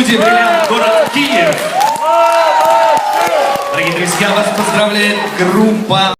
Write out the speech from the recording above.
студии «Бриллиант», город Киев. Дорогие друзья, вас поздравляет группа